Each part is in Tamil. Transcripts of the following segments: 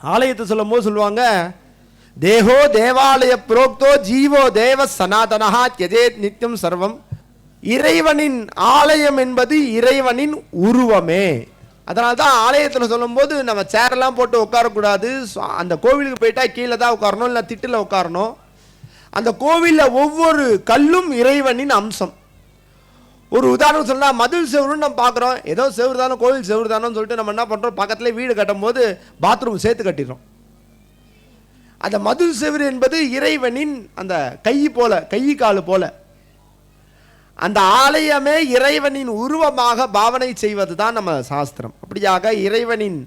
ஆலயத்தை சொல்லும் போது சொல்லுவாங்க தேகோ தேவாலய புரோக்தோ ஜீவோ தேவ சனாதனஹா தியஜேத் நித்தியம் சர்வம். இறைவனின் ஆலயம் என்பது இறைவனின் உருவமே. அதனால தான் ஆலயத்தில் சொல்லும்போது நம்ம சேரெல்லாம் போட்டு உட்காரக்கூடாது. அந்த கோவிலுக்கு போயிட்டா கீழே தான் உட்காரணும் இல்லை திட்டில் உட்காரணும். அந்த கோவிலில் ஒவ்வொரு கல்லும் இறைவனின் அம்சம். ஒரு உதாரணம் சொன்னால் மதில் செவருன்னு நம்ம பார்க்குறோம். ஏதோ செவரு தானோ கோவில் செவரு தானோன்னு சொல்லிட்டு நம்ம என்ன பண்ணுறோம் பக்கத்தில் வீடு கட்டும்போது பாத்ரூம் சேர்த்து கட்டிடுறோம். அந்த மதில் செவரு என்பது இறைவனின் அந்த கை போல கை காலு போல. அந்த ஆலயமே இறைவனின் உருவமாக பாவனை செய்வது தான் நம்ம சாஸ்திரம். அப்படியாக இறைவனின்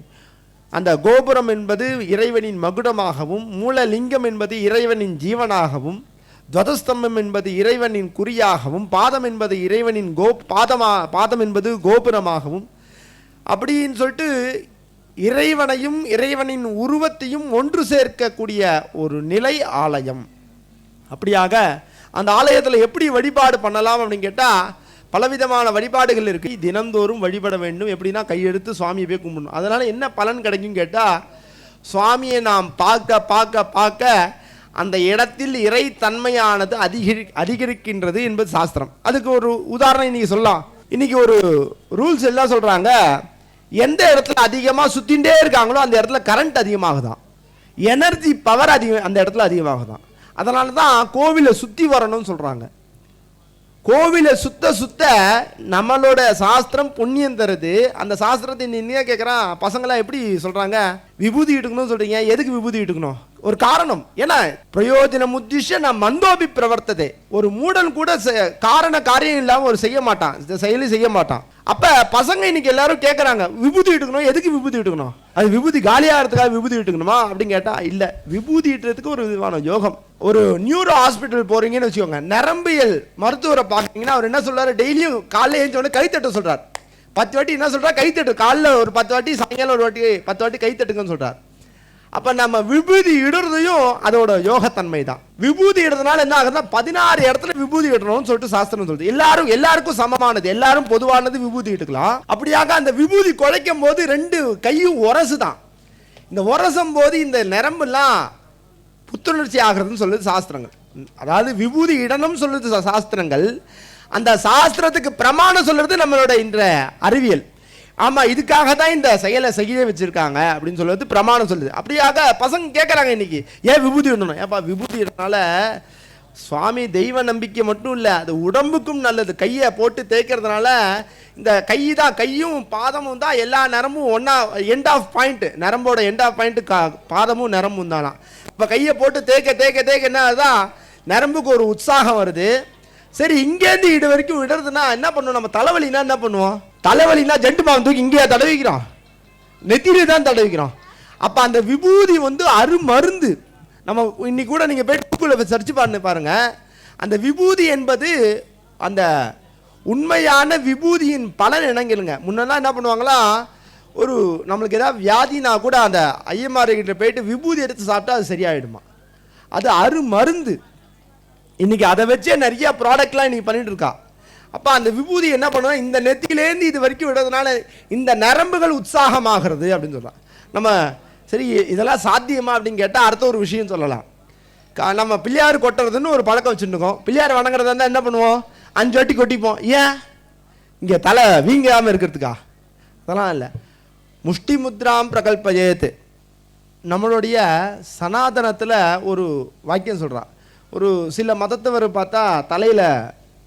அந்த கோபுரம் என்பது இறைவனின் மகுடமாகவும் மூலலிங்கம் என்பது இறைவனின் ஜீவனாகவும் துவதஸ்தம்பம் என்பது இறைவனின் குறியாகவும் பாதம் என்பது இறைவனின் கோ பாதமா பாதம் என்பது கோபுரமாகவும். அப்படின்னு சொல்லிட்டு இறைவனையும் இறைவனின் உருவத்தையும் ஒன்று சேர்க்கக்கூடிய ஒரு நிலை ஆலயம். அப்படியாக அந்த ஆலயத்தில் எப்படி வழிபாடு பண்ணலாம் அப்படின்னு கேட்டால் பலவிதமான வழிபாடுகள் இருக்குது தினந்தோறும் வழிபட வேண்டும். எப்படின்னா கையெடுத்து சுவாமியை போய் கும்பிடணும். அதனால் என்ன பலன் கிடைக்கும் கேட்டால் சுவாமியை நாம் பார்க்க பார்க்க பார்க்க அந்த இடத்தில் இறை தன்மையானது அதிகரி அதிகரிக்கின்றது என்பது சாஸ்திரம். அதுக்கு ஒரு உதாரணம் இன்னைக்கு சொல்லலாம். இன்னைக்கு ஒரு ரூல்ஸ் எல்லாம் சொல்றாங்க. எந்த இடத்துல அதிகமாக சுற்றிகிட்டே இருக்காங்களோ அந்த இடத்துல கரண்ட் அதிகமாகுதான். எனர்ஜி பவர் அதிகம் அந்த இடத்துல அதிகமாகுதான். அதனால தான் கோவிலை சுற்றி வரணும்னு சொல்கிறாங்க கோவிலை சுத்த சுத்த நம்மளோட சாஸ்திரம் புண்ணியம் தருது. அந்த சாஸ்திரத்தை நீ கேட்குறான் பசங்களாம் எப்படி சொல்கிறாங்க விபூதி இட்டுக்கணும்னு சொல்கிறீங்க எதுக்கு விபூதி இட்டுக்கணும் ஒரு காரணம். ஏன்னா பிரயோஜனம் உத்திஷ நான் மந்தோபி பிரவர்த்ததே. ஒரு மூடன் கூட செ- காரண காரியம் இல்லாமல் ஒரு செய்ய மாட்டான். இந்த செயலி செய்ய மாட்டான். அப்போ பசங்க இன்னைக்கு எல்லாரும் கேட்குறாங்க விபூதி இட்டுக்கணும் எதுக்கு விபூதி இட்டுக்கணும் அது விபூதி காலியாகிறதுக்காக விபூதி இட்டுக்கணுமா அப்படின்னு கேட்டால் இல்லை விபூதி இட்டுறதுக்கு ஒரு விதமான யோகம். ஒரு நியூரோ ஹாஸ்பிட்டல் போறீங்கன்னு வச்சுக்கோங்க. நரம்பியல் மருத்துவரை பார்க்கறீங்கன்னா அவர் என்ன சொல்றாரு? டெய்லியும் காலைல எழுந்தோடனே கை தட்ட சொல்றாரு. பத்து வாட்டி என்ன சொல்றா கை தட்டு. காலைல ஒரு பத்து வாட்டி சாயங்காலம் ஒரு வாட்டி பத்து வாட்டி கை தட்டுங்கன்னு சொல்றாரு. அப்ப நம்ம விபூதி இடுறதையும் அதோட யோகத்தன்மை தான். விபூதி இடுறதுனால என்ன ஆகுதுன்னா பதினாறு இடத்துல விபூதி இடணும்னு சொல்லிட்டு சாஸ்திரம் சொல்லுது. எல்லாரும் எல்லாருக்கும் சமமானது. எல்லாரும் பொதுவானது விபூதி இட்டுக்கலாம். அப்படியாக அந்த விபூதி குழைக்கும் போது ரெண்டு கையும் உரசு தான் இந்த உரசும் போது இந்த நரம்புலாம் புத்துணர்ச்சி ஆகிறதுன்னு சொல்லுது சாஸ்திரங்கள். அதாவது விபூதி இடணும் சொல்லுது சாஸ்திரங்கள். அந்த சாஸ்திரத்துக்கு பிரமாணம் சொல்கிறது நம்மளோட இன்ற அறிவியல். ஆமாம் இதுக்காக தான் இந்த செயலை செய்ய வச்சுருக்காங்க அப்படின்னு சொல்றது பிரமாணம் சொல்லுது. அப்படியாக பசங்க கேட்குறாங்க இன்னைக்கு ஏன் விபூதி இடணும் ஏப்பா விபூதி இடனால சுவாமி தெய்வ நம்பிக்கை மட்டும் இல்லை அது உடம்புக்கும் நல்லது. கையை போட்டு தேய்க்கிறதுனால இந்த கை தான் கையும் பாதமும் தான் எல்லா நரம்பும் ஒன்றா எண்ட் ஆஃப் பாயிண்ட் நரம்போட எண்ட் ஆஃப் பாயிண்ட் பாதமும் நரம்பும் தானா. இப்போ கையை போட்டு தேய்க்க தேய்க்க தேய்க்க என்ன தான் நரம்புக்கு ஒரு உற்சாகம் வருது. சரி இங்கேருந்து இது வரைக்கும் விடுறதுன்னா என்ன பண்ணுவோம்? நம்ம தலைவலினா என்ன பண்ணுவோம்? தலைவலினா ஜெண்டு மாவன் தூக்கி இங்கேயா தடவிக்கிறோம். நெத்தியில தான் தடவிக்கிறோம். அப்போ அந்த விபூதி வந்து அருமருந்து. நம்ம இன்னைக்கு கூட நீங்கள் போய் கூகுளில் சர்ச் பண்ணி பாருங்கள் அந்த விபூதி என்பது அந்த உண்மையான விபூதியின் பலன் என்னங்கிறங்க முன்னெல்லாம் என்ன பண்ணுவாங்களா? ஒரு நம்மளுக்கு ஏதாவது வியாதினா கூட அந்த ஐயம்மார்கிட்ட கிட்ட போயிட்டு விபூதி எடுத்து சாப்பிட்டா அது சரியாயிடுமா? அது அருமருந்து இன்னைக்கு அதை வச்சே நிறைய ப்ராடக்ட்லாம் இன்றைக்கி பண்ணிட்டு இருக்கா. அப்போ அந்த விபூதி என்ன பண்ணுவோம் இந்த நெத்தியிலேருந்து இது வரைக்கும் விடுறதுனால இந்த நரம்புகள் உற்சாகமாகிறது அப்படின்னு சொல்லலாம் நம்ம சரி இதெல்லாம் சாத்தியமா அப்படின்னு கேட்டால் அடுத்த ஒரு விஷயம் சொல்லலாம். கா- நம்ம பிள்ளையார் கொட்டுறதுன்னு ஒரு பழக்கம் வச்சுருக்கோம் பிள்ளையார் வணங்குறதா இருந்தால் என்ன பண்ணுவோம்? அஞ்சு வாட்டி கொட்டிப்போம். ஏன்? இங்கே தலை வீங்காமல் இருக்கிறதுக்கா? அதெல்லாம் இல்லை. முஷ்டி முத்ராம் பிரகல்பயேத்து நம்மளுடைய சனாதனத்தில் ஒரு வாக்கியம் சொல்கிறான் ஒரு சில மதத்தவர் பார்த்தா தலையில்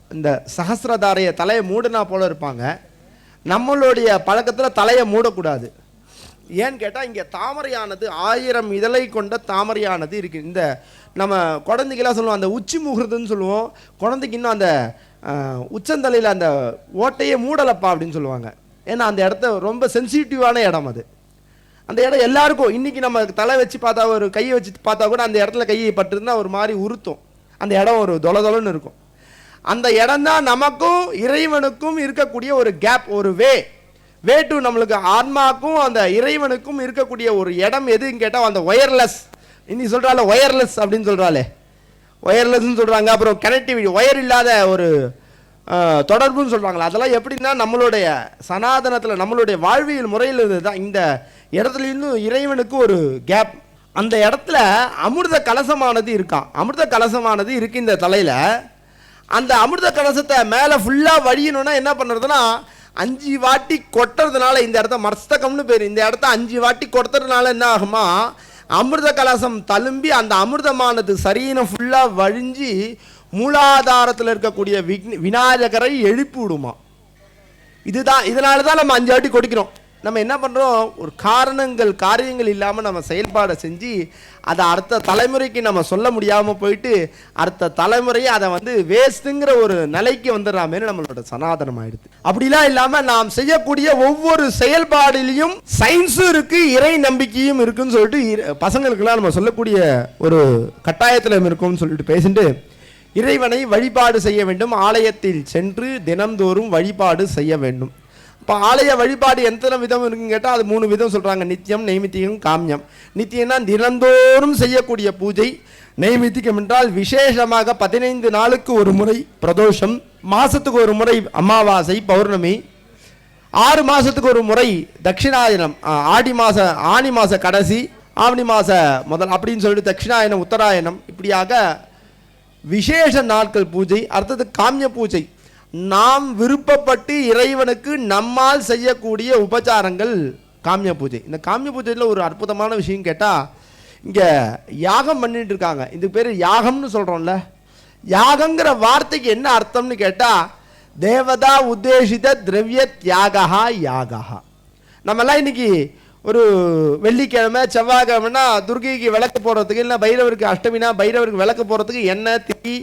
இந்த சஹஸ்ரதாரைய தலையை மூடினா போல இருப்பாங்க. நம்மளுடைய பழக்கத்தில் தலையை மூடக்கூடாது. ஏன்னு கேட்டால் இங்கே தாமரையானது ஆயிரம் இதழை கொண்ட தாமரையானது இருக்கு. இந்த நம்ம குழந்தைக்கெல்லாம் சொல்லுவோம் அந்த உச்சி முகூர்த்தம்னு சொல்லுவோம். குழந்தைக்கு இன்னும் அந்த உச்சந்தலையில் அந்த ஓட்டையே மூடலப்பா அப்படின்னு சொல்லுவாங்க. ஏன்னா அந்த இடத்த ரொம்ப சென்சிட்டிவான இடம் அது. அந்த இடம் எல்லாருக்கும் இன்றைக்கி நம்ம தலை வச்சு பார்த்தா ஒரு கையை வச்சு பார்த்தா கூட அந்த இடத்துல கையை பட்டுருந்தா ஒரு மாதிரி உறுத்தும். அந்த இடம் ஒரு தொலதொலன்னு இருக்கும். அந்த இடம் தான் நமக்கும் இறைவனுக்கும் இருக்கக்கூடிய ஒரு கேப் ஒரு வே வே டு நம்மளுக்கு ஆன்மாக்கும் அந்த இறைவனுக்கும் இருக்கக்கூடிய ஒரு இடம் எதுன்னு கேட்டால் அந்த ஒயர்லெஸ் இன்னைக்கு சொல்கிறாள் ஒயர்லெஸ் அப்படின்னு சொல்கிறாளே ஒயர்லெஸ்ன்னு சொல்கிறாங்க அப்புறம் கனெக்டிவிட்டி ஒயர் இல்லாத ஒரு தொடர்புன்னு சொல்கிறாங்களா அதெல்லாம் எப்படின்னா நம்மளுடைய சனாதனத்தில் நம்மளுடைய வாழ்வியல் முறையில் தான் இந்த இடத்துல இருந்தும் இறைவனுக்கு ஒரு கேப் அந்த இடத்துல அமிர்த கலசமானது இருக்கான் அமிர்த கலசமானது இருக்கு இந்த தலையில். அந்த அமிர்த கலசத்தை மேலே ஃபுல்லாக வழியணும்னா என்ன பண்ணுறதுன்னா அஞ்சு வாட்டி கொட்டுறதுனால இந்த இடத்த மஸ்தகம்னு பேர். இந்த இடத்த அஞ்சு வாட்டி கொட்டுறதுனால என்ன ஆகுமா? அமிர்த கலசம் தழும்பி அந்த அமிர்தமானது சரியின ஃபுல்லாக வழிஞ்சு மூலாதாரத்தில் இருக்கக்கூடிய விக்னி விநாயகரை எழுப்பி விடுமா. இதுதான் இதனால தான் நம்ம அஞ்சு வாட்டி கொடுக்கிறோம். நம்ம என்ன பண்ணுறோம் ஒரு காரணங்கள் காரியங்கள் இல்லாமல் நம்ம செயல்பாடை செஞ்சு அதை அடுத்த தலைமுறைக்கு நம்ம சொல்ல முடியாமல் போயிட்டு அடுத்த தலைமுறையை அதை வந்து வேஸ்ட்டுங்கிற ஒரு நிலைக்கு வந்துடுறாமேனு மாதிரி நம்மளோட சனாதனம் ஆயிடுது. அப்படிலாம் இல்லாமல் நாம் செய்யக்கூடிய ஒவ்வொரு செயல்பாடிலையும் சயின்ஸும் இருக்கு இறை நம்பிக்கையும் இருக்குன்னு சொல்லிட்டு பசங்களுக்கெல்லாம் நம்ம சொல்லக்கூடிய ஒரு கட்டாயத்தில் இருக்கும்னு சொல்லிட்டு பேசிட்டு இறைவனை வழிபாடு செய்ய வேண்டும். ஆலயத்தில் சென்று தினந்தோறும் வழிபாடு செய்ய வேண்டும். இப்போ ஆலய வழிபாடு எத்தனை விதம் இருக்குன்னு கேட்டால் அது மூணு விதம் சொல்கிறாங்க நித்தியம் நைமித்தியம் காமியம். நித்தியம்னா தினந்தோறும் செய்யக்கூடிய பூஜை. நைமித்திகம் என்றால் விசேஷமாக பதினைந்து நாளுக்கு ஒரு முறை பிரதோஷம் மாதத்துக்கு ஒரு முறை அமாவாசை பௌர்ணமி. ஆறு மாதத்துக்கு ஒரு முறை தட்சிணாயனம் ஆடி மாத ஆனி மாத கடைசி ஆவணி மாத முதல் அப்படின்னு சொல்லிட்டு தட்சிணாயனம் உத்தராயணம் இப்படியாக விசேஷ நாட்கள் பூஜை அடுத்தது காமிய பூஜை. நாம் விருப்பப்பட்டு இறைவனுக்கு நம்மால் செய்யக்கூடிய உபச்சாரங்கள் காமிய பூஜை. இந்த காமிய பூஜையில் ஒரு அற்புதமான விஷயம் கேட்டால் இங்கே யாகம் பண்ணிட்டு இருக்காங்க. இதுக்கு பேர் யாகம்னு சொல்கிறோம்ல யாகங்கிற வார்த்தைக்கு என்ன அர்த்தம்னு கேட்டால் தேவதா உத்தேசித திரவிய தியாகா யாகா நம்மெல்லாம் இன்னைக்கு ஒரு வெள்ளிக்கிழமை செவ்வாய்க்கிழமைனா துர்கைக்கு விளக்கு போடுறதுக்கு இல்லை பைரவருக்கு அஷ்டமினா பைரவருக்கு விளக்கு போடுறதுக்கு எண்ணெய் தீ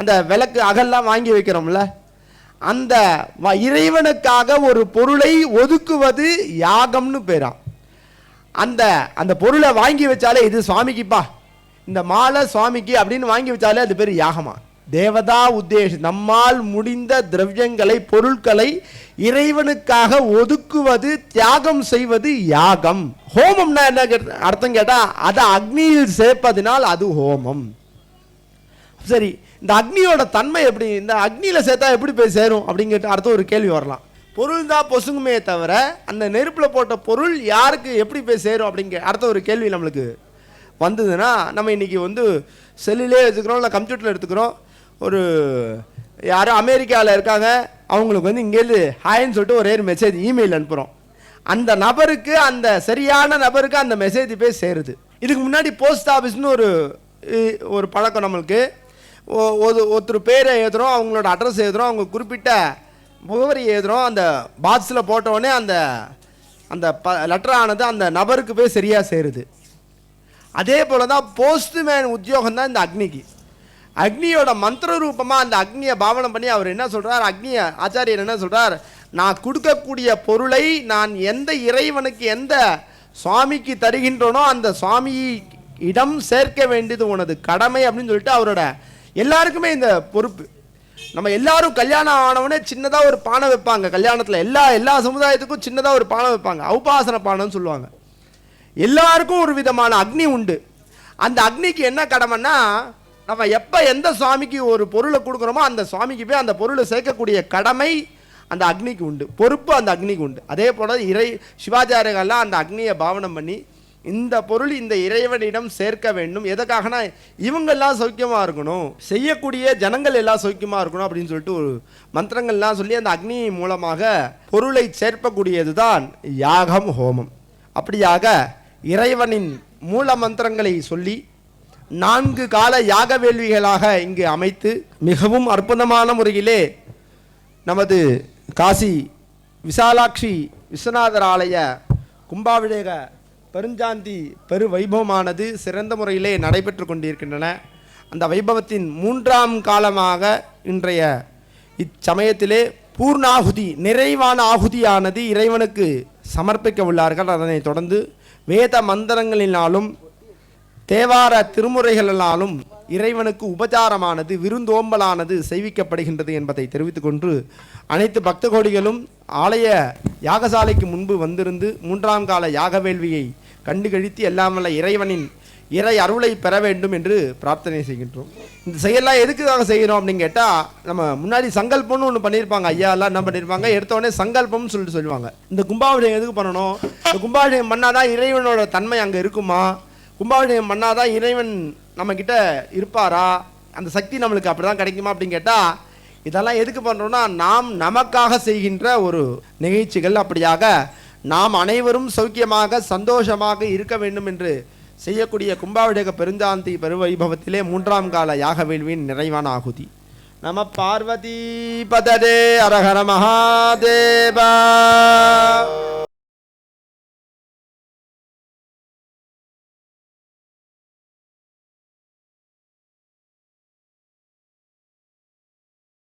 அந்த விளக்கு அகல்லாம் வாங்கி வைக்கிறோம்ல. அந்த வ- இறைவனுக்காக ஒரு பொருளை ஒதுக்குவது யாகம்னு பேராம். அந்த அந்த பொருளை வாங்கி வச்சாலே இது சுவாமிக்குப்பா. இந்த மாலை சுவாமிக்கு அப்படின்னு வாங்கி வச்சாலே அது பேர் யாகமா? தேவதா உத்தேஷ் நம்மால் முடிந்த திரவியங்களை பொருட்களை இறைவனுக்காக ஒதுக்குவது தியாகம் செய்வது யாகம். ஹோமம்னா என்ன கேட்ட- அர்த்தம் கேட்டால் அதை அக்னியில் சேர்ப்பதினால் அது ஹோமம். சரி இந்த அக்னியோட தன்மை எப்படி? இந்த அக்னியில் சேர்த்தா எப்படி போய் சேரும்? அப்படிங்கிற அடுத்த ஒரு கேள்வி வரலாம். பொருள் தான் பொசுங்குமே தவிர அந்த நெருப்பில் போட்ட பொருள் யாருக்கு எப்படி போய் சேரும் அப்படிங்கிற அடுத்த ஒரு கேள்வி நம்மளுக்கு வந்ததுன்னா நம்ம இன்னைக்கு வந்து செல்லிலே எடுத்துக்கிறோம் இல்லை கம்ப்யூட்டரில் எடுத்துக்கிறோம். ஒரு யாரோ அமெரிக்காவில் இருக்காங்க அவங்களுக்கு வந்து இங்கேருந்து ஹாய்ன்னு சொல்லிட்டு ஒரே ஒரு மெசேஜ் இமெயில் அனுப்புகிறோம் அந்த நபருக்கு அந்த சரியான நபருக்கு அந்த மெசேஜ் போய் சேருது. இதுக்கு முன்னாடி போஸ்ட் ஆஃபீஸ்னு ஒரு இ- ஒரு பழக்கம் நம்மளுக்கு. ஒரு ஒருத்தர் பேரை எழுதுறோம் அவங்களோட அட்ரஸ் எழுதுறோம் அவங்க குறிப்பிட்ட முகவரி எழுதுறோம் அந்த பாக்ஸில் போட்டவுடனே அந்த அந்த ப லெட்டரானது அந்த நபருக்கு போய் சரியாக சேருது. அதே போல் தான் போஸ்ட்மேன் உத்தியோகம் தான் இந்த அக்னிக்கு. அக்னியோட மந்திர ரூபமாக அந்த அக்னியை பாவனம் பண்ணி அவர் என்ன சொல்கிறார் அக்னிய ஆச்சாரியர் என்ன சொல்கிறார் நான் கொடுக்கக்கூடிய பொருளை நான் எந்த இறைவனுக்கு எந்த சுவாமிக்கு தருகின்றனோ அந்த சுவாமி இடம் சேர்க்க வேண்டியது உனது கடமை அப்படின்னு சொல்லிட்டு அவரோட எல்லாருக்குமே இந்த பொறுப்பு. நம்ம எல்லாரும் கல்யாணம் ஆனவனே சின்னதாக ஒரு பானை வைப்பாங்க. கல்யாணத்தில் எல்லா எல்லா சமுதாயத்துக்கும் சின்னதாக ஒரு பானை வைப்பாங்க. அவுபாசன பானைன்னு சொல்லுவாங்க. எல்லாருக்கும் ஒரு விதமான அக்னி உண்டு. அந்த அக்னிக்கு என்ன கடமைன்னா நம்ம எப்போ எந்த சுவாமிக்கு ஒரு பொருளை கொடுக்குறோமோ அந்த சுவாமிக்கு போய் அந்த பொருளை சேர்க்கக்கூடிய கடமை அந்த அக்னிக்கு உண்டு. பொறுப்பு அந்த அக்னிக்கு உண்டு. அதே போல் இறை சிவாச்சாரியர்கள்லாம் அந்த அக்னியை பாவனம் பண்ணி இந்த பொருள் இந்த இறைவனிடம் சேர்க்க வேண்டும். எதுக்காகனா இவங்கெல்லாம் சௌக்கியமாக இருக்கணும். செய்யக்கூடிய ஜனங்கள் எல்லாம் சௌக்கியமாக இருக்கணும் அப்படின்னு சொல்லிட்டு ஒரு மந்திரங்கள்லாம் சொல்லி அந்த அக்னி மூலமாக பொருளை சேர்க்கக்கூடியது தான் யாகம் ஹோமம். அப்படியாக இறைவனின் மூல மந்திரங்களை சொல்லி நான்கு கால யாக வேள்விகளாக இங்கு அமைத்து மிகவும் அற்புதமான முறையிலே நமது காசி விசாலாட்சி விஸ்வநாதர் ஆலய கும்பாபிஷேக பெருஞ்சாந்தி பெரு வைபவமானது சிறந்த முறையிலே நடைபெற்று கொண்டிருக்கின்றன. அந்த வைபவத்தின் மூன்றாம் காலமாக இன்றைய இச்சமயத்திலே பூர்ணாகுதி நிறைவான ஆகுதியானது இறைவனுக்கு சமர்ப்பிக்க உள்ளார்கள் அதனைத் தொடர்ந்து வேத மந்திரங்களினாலும் தேவார திருமுறைகளினாலும் இறைவனுக்கு உபச்சாரமானது விருந்தோம்பலானது செய்விக்கப்படுகின்றது என்பதை தெரிவித்துக்கொண்டு அனைத்து பக்த கோடிகளும் ஆலய யாகசாலைக்கு முன்பு வந்திருந்து மூன்றாம் கால யாக வேள்வியை கண்டு கழித்து எல்லாம் வல்ல இறைவனின் இறை அருளை பெற வேண்டும் என்று பிரார்த்தனை செய்கின்றோம். இந்த செயல்லாம் எதுக்குதாக செய்கிறோம் அப்படின்னு கேட்டால் நம்ம முன்னாடி சங்கல்பம்னு ஒன்று பண்ணியிருப்பாங்க ஐயா எல்லாம் என்ன பண்ணியிருப்பாங்க எடுத்தோடனே சங்கல்பம்னு சொல்லிட்டு சொல்லுவாங்க. இந்த கும்பாபிஷேகம் எதுக்கு பண்ணணும்? இந்த கும்பாபிஷேகம் பண்ணாதான் இறைவனோட தன்மை அங்கே இருக்குமா? கும்பாபிஷேகம் பண்ணாதான் இறைவன் நம்மக்கிட்ட இருப்பாரா? அந்த சக்தி நம்மளுக்கு அப்படி தான் கிடைக்குமா அப்படின்னு கேட்டால் இதெல்லாம் எதுக்கு பண்ணுறோன்னா நாம் நமக்காக செய்கின்ற ஒரு நிகழ்ச்சிகள் அப்படியாக நாம் அனைவரும் சௌக்கியமாக சந்தோஷமாக இருக்க வேண்டும் என்று செய்யக்கூடிய கும்பாபிஷேக பெருஞ்சாந்தி பெருவைபவத்திலே மூன்றாம் கால யாக வேள்வியின் நிறைவான ஆகுதி. நம பார்வதி பததே அரஹர மகாதேவா.